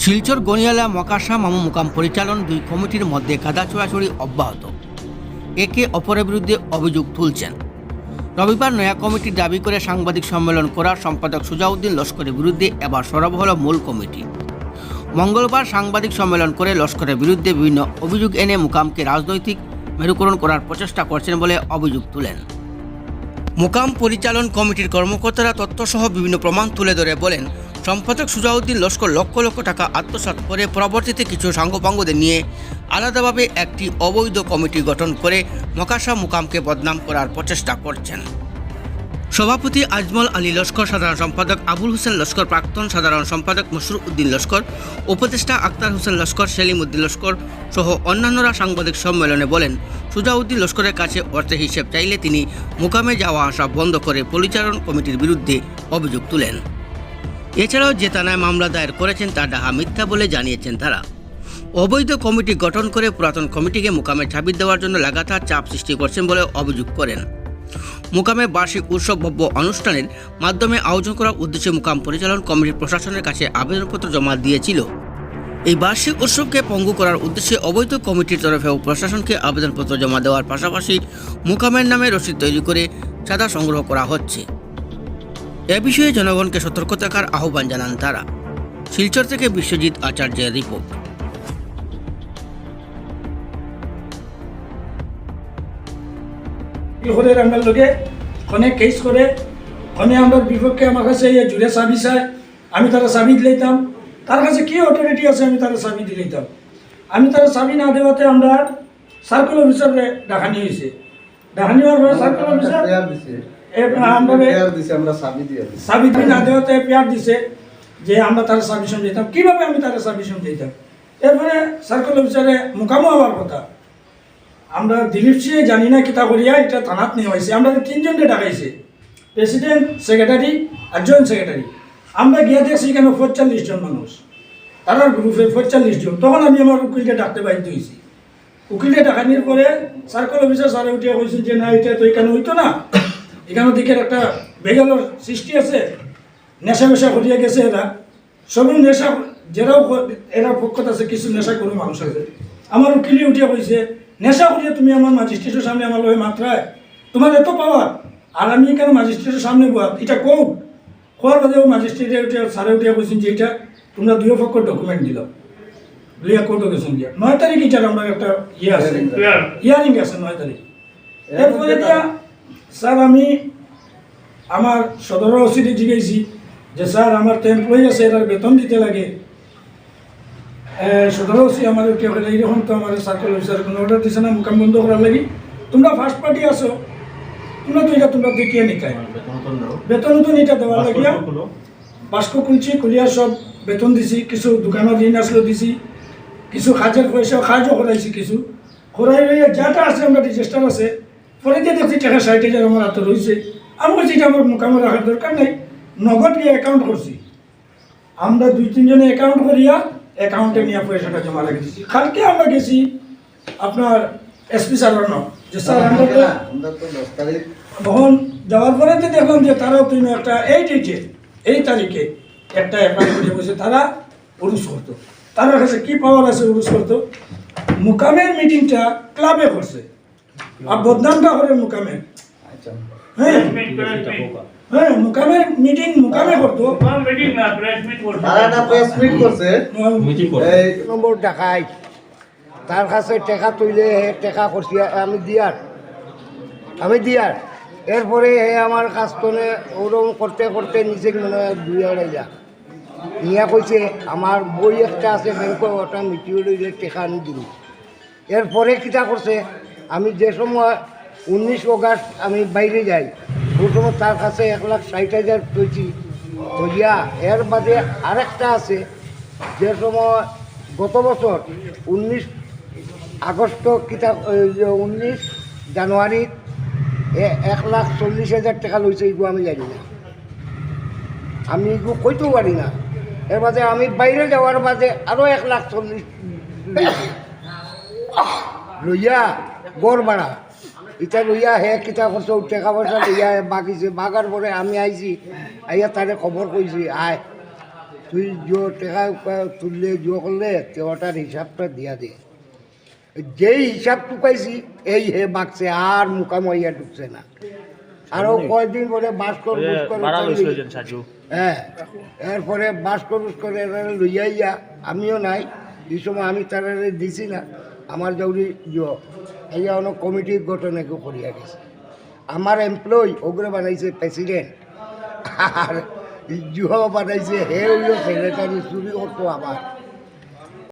শিলচর গনিয়ালা মকাশা মামু মুকাম পরিচালন দুই কমিটির মধ্যে কাদা চোরাচুরি অব্যাহত। একে অপরের বিরুদ্ধে অভিযোগ তুলছেন। রবিবার নয়া কমিটির দাবি করে সাংবাদিক সম্মেলন করার সম্পাদক সুজাউদ্দিন লস্করের বিরুদ্ধে এবার সরব হল মূল কমিটি। মঙ্গলবার সাংবাদিক সম্মেলন করে লস্করের বিরুদ্ধে বিভিন্ন অভিযোগ এনে মুকামকে রাজনৈতিক মেরুকরণ করার প্রচেষ্টা করছেন বলে অভিযোগ তুলেন। মুকাম পরিচালন কমিটির কর্মকর্তারা তথ্যসহ বিভিন্ন প্রমাণ তুলে ধরে বলেন সম্পাদক সুজাউদ্দিন লস্কর লক্ষ লক্ষ টাকা আত্মসাৎ করে পরবর্তীতে কিছু সাঙ্গপাঙ্গদের নিয়ে আলাদাভাবে একটি অবৈধ কমিটি গঠন করে মকাশা মুকামকে বদনাম করার প্রচেষ্টা করছেন। সভাপতি আজমল আলী লস্কর, সাধারণ সম্পাদক আবুল হোসেন লস্কর, প্রাক্তন সাধারণ সম্পাদক মসরুর উদ্দিন লস্কর, উপদেষ্টা আক্তার হোসেন লস্কর, সেলিম উদ্দিন লস্কর সহ অন্যান্যরা সাংবাদিক সম্মেলনে বলেন, সুজাউদ্দিন লস্করের কাছে অর্থের হিসেব চাইলে তিনি মুকামে যাওয়া আসা বন্ধ করে পরিচালন কমিটির বিরুদ্ধে অভিযোগ তুলেন। এছাড়াও যে থানায় মামলা দায়ের করেছেন তা ডাহা মিথ্যা বলে জানিয়েছেন তারা। অবৈধ কমিটি গঠন করে পুরাতন কমিটিকে মুকামে ছাপিয়ে দেওয়ার জন্য লাগাতার চাপ সৃষ্টি করছেন বলে অভিযোগ করেন। মুকামে বার্ষিক উৎসব ভব্য অনুষ্ঠানের মাধ্যমে আয়োজন করার উদ্দেশ্যে মুকাম পরিচালন কমিটির প্রশাসনের কাছে আবেদনপত্র জমা দিয়েছিল। এই বার্ষিক উৎসবকে পঙ্গু করার উদ্দেশ্যে অবৈধ কমিটির তরফেও প্রশাসনকে আবেদনপত্র জমা দেওয়ার পাশাপাশি মোকামের নামে রসিদ তৈরি করে চাঁদা সংগ্রহ করা হচ্ছে। এ বিষয়ে জনগণকে সতর্ক থাকার আহ্বান জানান তারা। শিলচর থেকে বিশ্বজিৎ আচার্যের রিপোর্ট। আমার লোকে কেস করে। আমার বিপক্ষে আমার কাছে এই জুড়ে চাবি চায়। আমি তারা চাবি দিলাইতাম তার কাছে কি অথরিটি আছে আমি তারা চাবি দিলাইতাম আমি তারা চাবি না দেওয়াতে আমরা সার্কেল অফিসারে ডাকানি হয়েছে। ডাকানি হওয়ার পরে সার্কেল অফিসার পেয়ার দিছে সাবি দিয়ে না দেওয়াতে পেয়ার দিছে যে আমরা তারা চাবি সমঝাইতাম কীভাবে আমি তারা চাবি সমঝাইতাম এরপরে সার্কেল অফিসারে মোকামো হওয়ার কথা। আমরা দিলীপ সিং জানি না কিতা করিয়া এটা থানাত নিয়ে হয়েছে। আমরা তিনজনকে ডাকাইছে প্রেসিডেন্ট সেক্রেটারি আর জয়েন্ট সেক্রেটারি আমরা গিয়ে দেখছি কেন পঁয়তাল্লিশ জন মানুষ। তারার গ্রুপে পঁয়তাল্লিশ জন। তখন আমি আমার উকিলকে ডাকতে বাধ্য হয়েছি। উকিলকে ডাকানির পরে সার্কেল অফিসার স্যারে উঠিয়া কইছে যে না এটা তো এখানে হইতো না। এখানে দিকের একটা বেগালোর সৃষ্টি আছে নেশা মেশা করিয়া গেছে এরা। সবই নেশা যেরাও এরা পক্ষত আছে কিছু নেশা করে মানুষ আছে। আমার উকিলে উঠিয়া কইছে নেশা করিয়া তুমি আমার ম্যাজিস্ট্রেটের সামনে আমার লয়ে মাত্রায় তোমার এত পাওয়ার আর আমি কেন ম্যাজিস্ট্রেটের সামনে বয়া এটা কৌ খোয়ার বাদেও ম্যাজিস্ট্রেটে উঠিয়া স্যারে উঠিয়া কইছেন যে এটা তোমরা দুই পক্ষ ডকুমেন্ট দিল। লইয়া কোর্টও গেছেন নয় তারিখ এটার আমরা একটা ইয়ে আছে। হিয়ারিং আছে। নয় তারিখ। এরপরে দিয়া স্যার আমি আমার সদর ওসিডি জিজ্ঞেসি যে স্যার আমার তো এমপ্লয়ি আছে এটার বেতন দিতে লাগে। সদর ওসি আমার উঠে বলে এইরকম তো আমার সার্কেল অফিসার কোনো অর্ডার দিছে না মুকাম বন্ধ করার লাগি। তোমরা ফার্স্ট পার্টি আসো তোমরা তো এটা তোমরা দেখিয়ে নিকায় বেতন তো নিটা দেওয়ার লাগিয়া। বাস্ক খুলছি খুলিয়া সব বেতন দিছি কিছু দোকানের ঋণ আসলো দিছি কিছু কাজের পয়সা কাজও করাইছি কিছু। করাই রইয়া যাটা আছে আমরা রেজিস্টার আছে। পরে যে দেখছি টাকা ষাট হাজার আমার হাতে রয়েছে। আমি বলছি এটা আমার মোকামে রাখার দরকার নেই। নগদ নিয়ে অ্যাকাউন্ট করছি। আমরা দুই তিনজনে অ্যাকাউন্ট করিয়া অ্যাকাউন্টে নিয়ে পয়সাটা জমা রেখে দিচ্ছি কালকে আমরা গেছি আপনার এসপি স্যারের যে স্যার আমরা তো তখন যাওয়ার পরে তো দেখলাম যে তারাও তুমি একটা এই ডেটে এই তারিখে একটা করে বসে তারা উরুস করতো। তার কাছে কী পাওয়ার আছে উরুস করতো? মুকামের মিটিংটা ক্লাবে করছে। আর বদনামটা করে মুকামের আচ্ছা হ্যাঁ হ্যাঁ মিটিং মুকামে করতো। তারা একটা প্রেস মিট করছে। এই নম্বর দেখাই। তার কাছে টেকা তুইলে হে টেকা করছি আমি দিয়ার। আমি দিয়ার। এরপরে হে আমার কাজ করে ওরকম করতে করতে নিজে মনে হয় দুই আড়াই লাখ। নিয়ে কইছে আমার বই একটা আছে ব্যাংকে ওটা মিটিয়ে লইলে টেকা আমি দিব। এরপরে কিটা করছে আমি যে সময় উনিশ অগাস্ট আমি বাইরে যাই সময় তার কাছে এক লাখ ষাট হাজার পেয়েছি। হইয়া এর বাদে আরেকটা আছে, যে সময় গত বছর উনিশ আগস্ট কিতা উনিশ জানুয়ারি এক লাখ চল্লিশ হাজার টাকা লইছে, এইগু আমি জানি না। আমি এগু কইতেও পারি না। এর বাদে আমি বাইরে যাওয়ার বাদে আরও এক লাখ চল্লিশ। লইয়া গড় ভাড়া ইটা লইয়া হে কিতা করছ টাকা পয়সা লইয়া হে বাগিছে বাগার পরে আমি আইছি। আইয়া তারে খবর কইছি আয় তুই যে টাকা তুললে জো করলে তে ওটার হিসাবটা দিয়া দে। যেই হিসাব টুকাইছি এই হে বাকছে আর মুকামাইয়া ঢুকছে না। আরও কয়দিন পরে বুস্কর হ্যাঁ এরপরে বুস্কর এরা লইয়াইয়া আমিও নাই। এই সময় আমি তারা দিছি না। আমার যৌরি এই অনেক কমিটি গঠন একটু করিয়া গেছে। আমার এমপ্লয় ওগুলো বানাইছে প্রেসিডেন্ট আর জুহ বানাইছে হে হইল সেক্রেটারি চুরি করতো আবার।